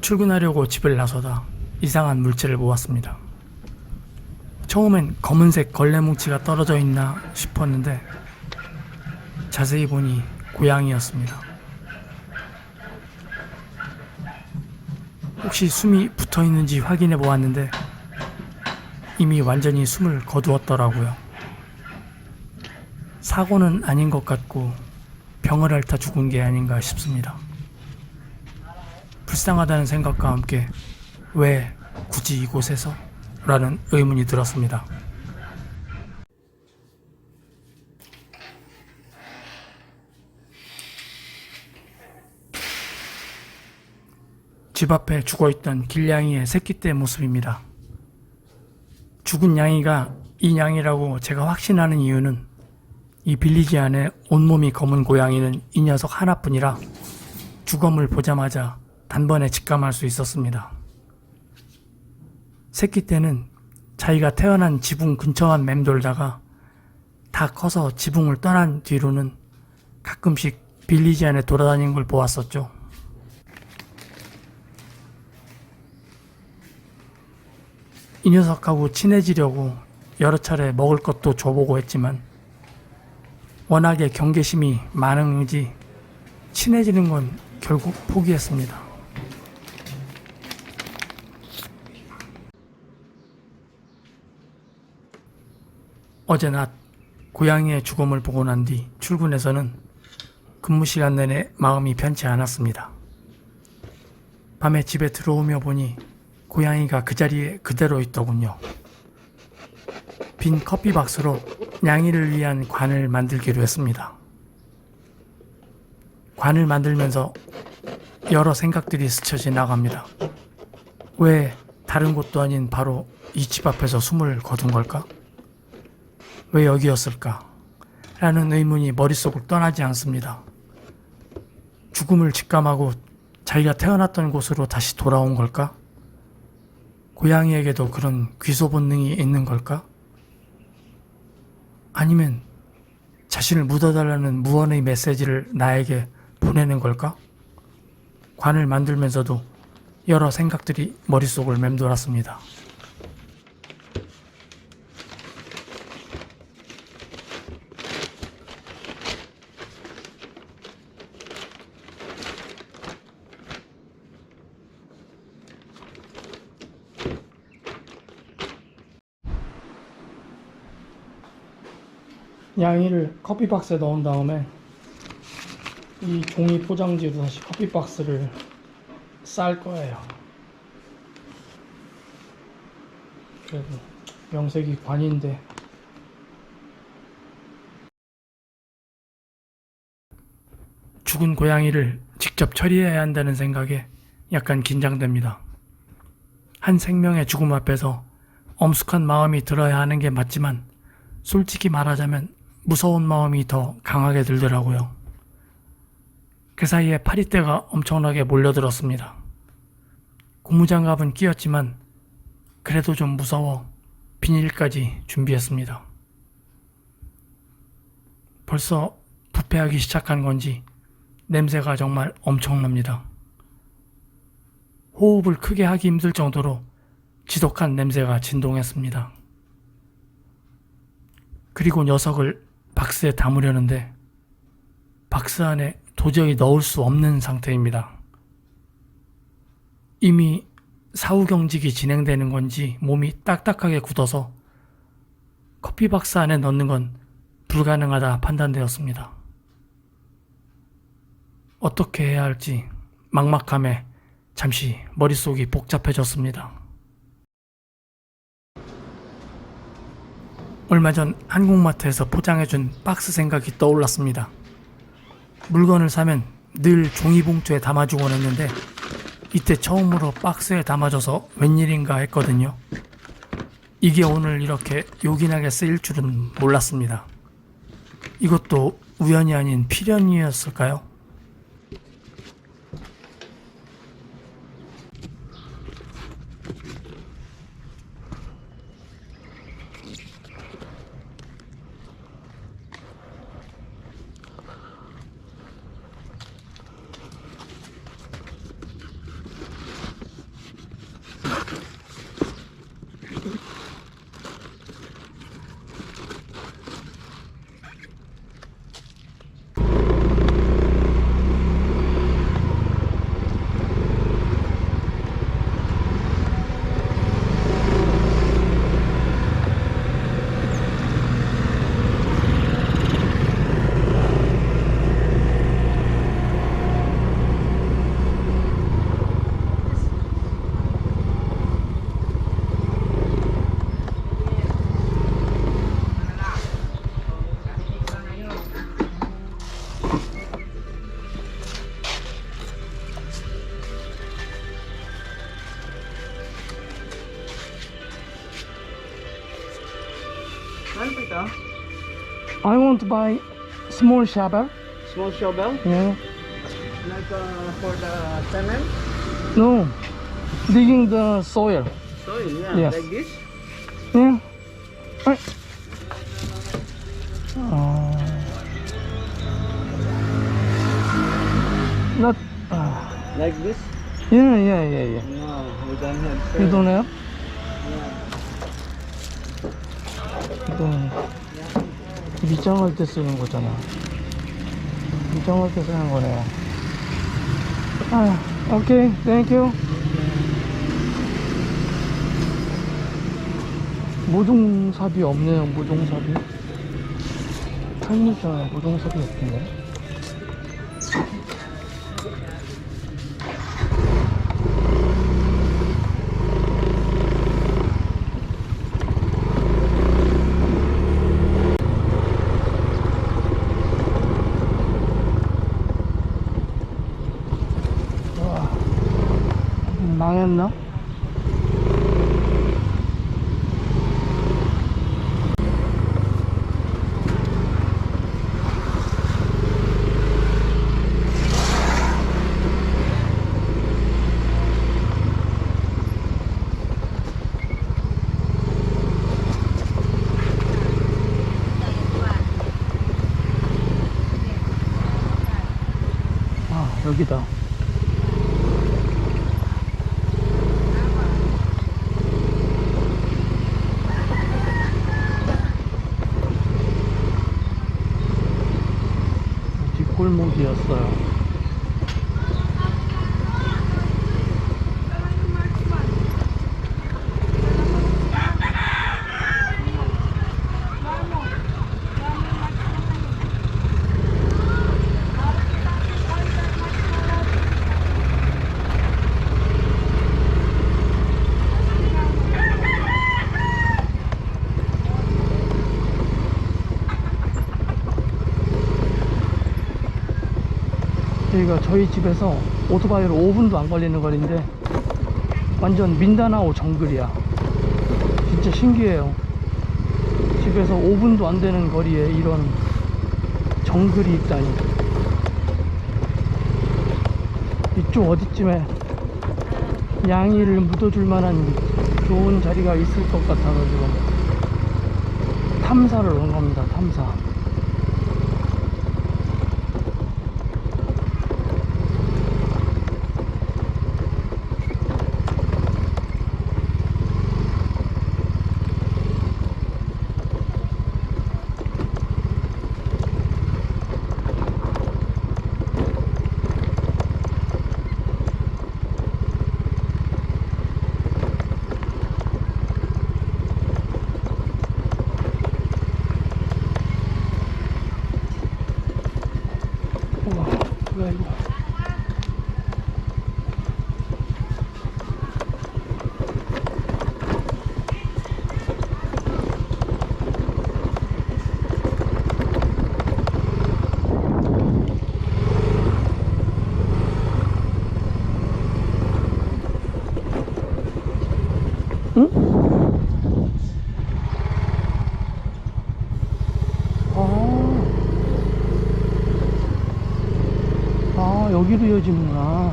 출근하려고 집을 나서다 이상한 물체를 보았습니다. 처음엔 검은색 걸레 뭉치가 떨어져 있나 싶었는데 자세히 보니 고양이였습니다. 혹시 숨이 붙어 있는지 확인해 보았는데 이미 완전히 숨을 거두었더라고요. 사고는 아닌 것 같고 병을 앓다 죽은 게 아닌가 싶습니다. 불쌍하다는 생각과 함께 왜 굳이 이곳에서? 라는 의문이 들었습니다. 집 앞에 죽어있던 길냥이의 새끼 때 모습입니다. 죽은 양이가 이 양이라고 제가 확신하는 이유는 이 빌리지 안에 온몸이 검은 고양이는 이 녀석 하나뿐이라 주검을 보자마자 단번에 직감할 수 있었습니다. 새끼 때는 자기가 태어난 지붕 근처만 맴돌다가 다 커서 지붕을 떠난 뒤로는 가끔씩 빌리지 안에 돌아다니는 걸 보았었죠. 이 녀석하고 친해지려고 여러 차례 먹을 것도 줘보고 했지만 워낙에 경계심이 많은지 친해지는 건 결국 포기했습니다. 어제 낮 고양이의 죽음을 보고 난 뒤 출근해서는 근무 시간 내내 마음이 편치 않았습니다. 밤에 집에 들어오며 보니 고양이가 그 자리에 그대로 있더군요. 빈 커피 박스로 냥이를 위한 관을 만들기로 했습니다. 관을 만들면서 여러 생각들이 스쳐 지나갑니다. 왜 다른 곳도 아닌 바로 이 집 앞에서 숨을 거둔 걸까? 왜 여기였을까? 라는 의문이 머릿속을 떠나지 않습니다. 죽음을 직감하고 자기가 태어났던 곳으로 다시 돌아온 걸까? 고양이에게도 그런 귀소 본능이 있는 걸까? 아니면 자신을 묻어달라는 무언의 메시지를 나에게 보내는 걸까? 관을 만들면서도 여러 생각들이 머릿속을 맴돌았습니다. 양이를 커피 박스에 넣은 다음에 이 종이 포장지로 다시 커피 박스를 쌀 거예요. 그래도 명색이 관인데 죽은 고양이를 직접 처리해야 한다는 생각에 약간 긴장됩니다. 한 생명의 죽음 앞에서 엄숙한 마음이 들어야 하는 게 맞지만 솔직히 말하자면 무서운 마음이 더 강하게 들더라고요. 그 사이에 파리떼가 엄청나게 몰려들었습니다. 고무장갑은 끼었지만 그래도 좀 무서워 비닐까지 준비했습니다. 벌써 부패하기 시작한 건지 냄새가 정말 엄청납니다. 호흡을 크게 하기 힘들 정도로 지독한 냄새가 진동했습니다. 그리고 녀석을 박스에 담으려는데 박스 안에 도저히 넣을 수 없는 상태입니다. 이미 사후 경직이 진행되는 건지 몸이 딱딱하게 굳어서 커피 박스 안에 넣는 건 불가능하다 판단되었습니다. 어떻게 해야 할지 막막함에 잠시 머릿속이 복잡해졌습니다. 얼마 전 한국마트에서 포장해준 박스 생각이 떠올랐습니다. 물건을 사면 늘 종이봉투에 담아주곤 했는데 이때 처음으로 박스에 담아줘서 웬일인가 했거든요. 이게 오늘 이렇게 요긴하게 쓰일 줄은 몰랐습니다. 이것도 우연이 아닌 필연이었을까요? To buy small shovel. Small shovel? Yeah. Like uh, for the cement? No. Digging the soil. Soil, yeah. Yes. Like this? Yeah. Ay. Uh, not. Uh, Like this? yeah, yeah, yeah, yeah. No, we don't have. You don't have? Yeah. 이건 밑장할 때 쓰는 거잖아. 밑장할 때 쓰는 거네. 아, 오케이, 땡큐. 모종삽이 없네요, 모종삽이. 탈모잖아, 모종삽이 없네. 와, 망했나? 아, 여기다. 뒷골목이었어요. 저희 집에서 오토바이로 5분도 안 걸리는 거리인데 완전 민다나오 정글이야. 진짜 신기해요. 집에서 5분도 안 되는 거리에 이런 정글이 있다니. 이쪽 어디쯤에 양이를 묻어줄 만한 좋은 자리가 있을 것 같아가지고 탐사를 온 겁니다 탐사 우와, 뭐야 이거? 응? 아. 아, 여기로 이어지는구나.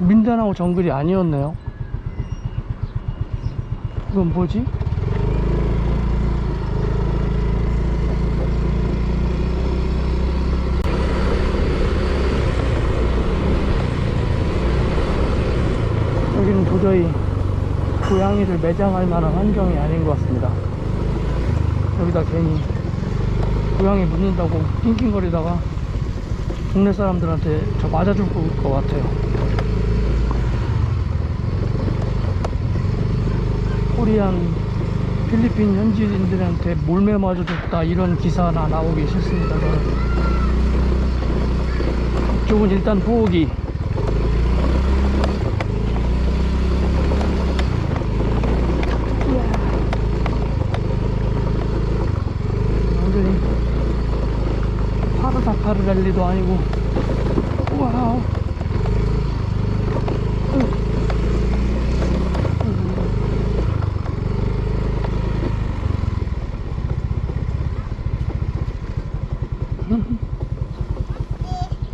민다나오 정글이 아니었네요. 이건 뭐지? 고양이를 매장할 만한 환경이 아닌 것 같습니다. 여기다 괜히 고양이 묻는다고 낑낑거리다가 동네 사람들한테 저 맞아줄 것 같아요. 코리안 필리핀 현지인들한테 몰매 맞아줬다 이런 기사나 나오기 싫습니다. 저는. 이쪽은 일단 포기. 완전히 랠리도 아니고 와우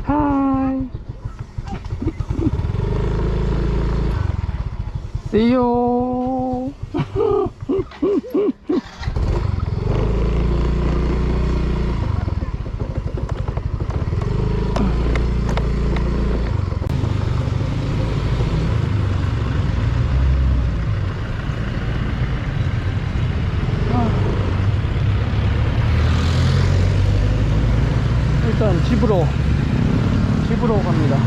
하이 See you 일단 집으로 집으로 갑니다.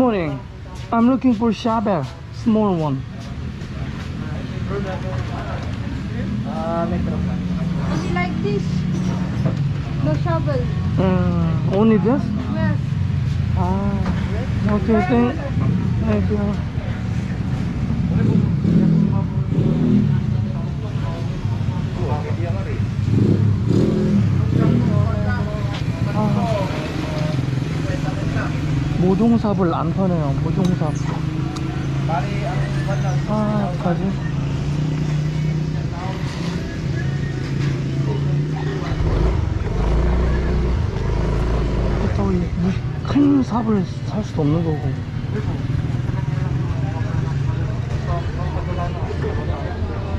Good. I'm looking for shovel, small one. Only like this. No shovel. Uh, only this? Yes. Ah, okay, thank, thank you. 아, 모종삽을 안 파네요, 모종삽. 아, 무- 큰 삽을 살 수도 없는 거고.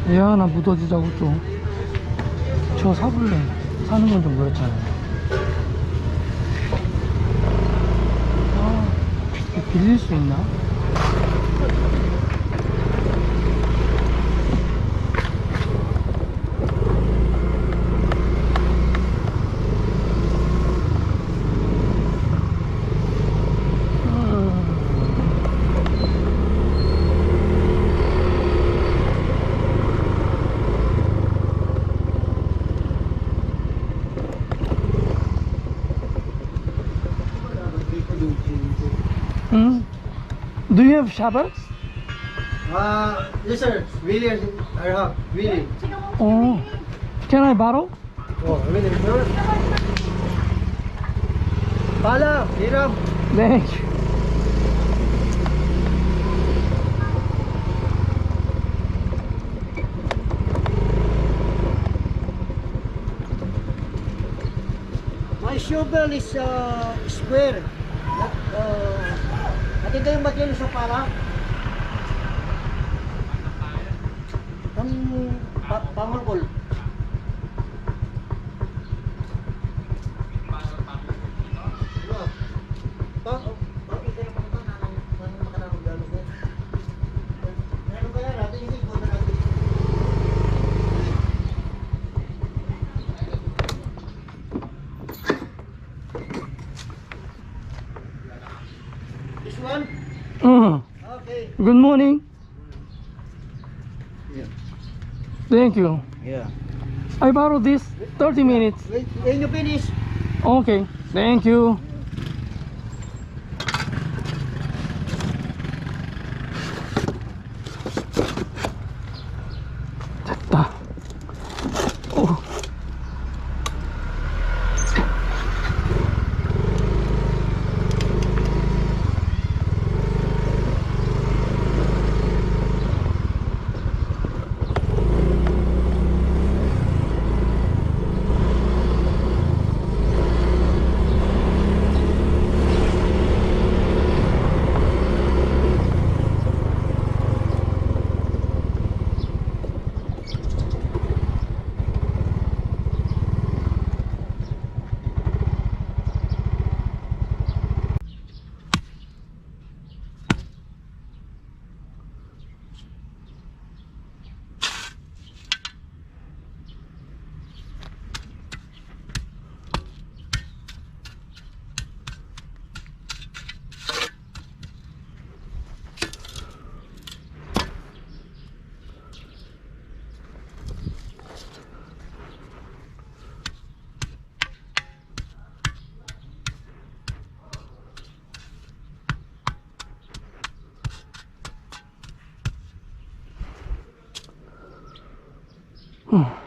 얘 하나 묻어주자고 좀. 저 삽을 사는 건 좀 그렇잖아요. 아, 빌릴 수 있나? Hmm? Do you have shovel? Uh, yes sir, really, I have, Willie. Oh, can I borrow? Oh, Willie, sir. Pala, Hiram. Thank you. My shovel is uh, square. At, uh, at ito yung material sa para ng pangulkol. Okay. good morning. Yeah. Thank you. Yeah. I borrow this 30 minutes. Wait, when you finish, Okay, thank you. 어.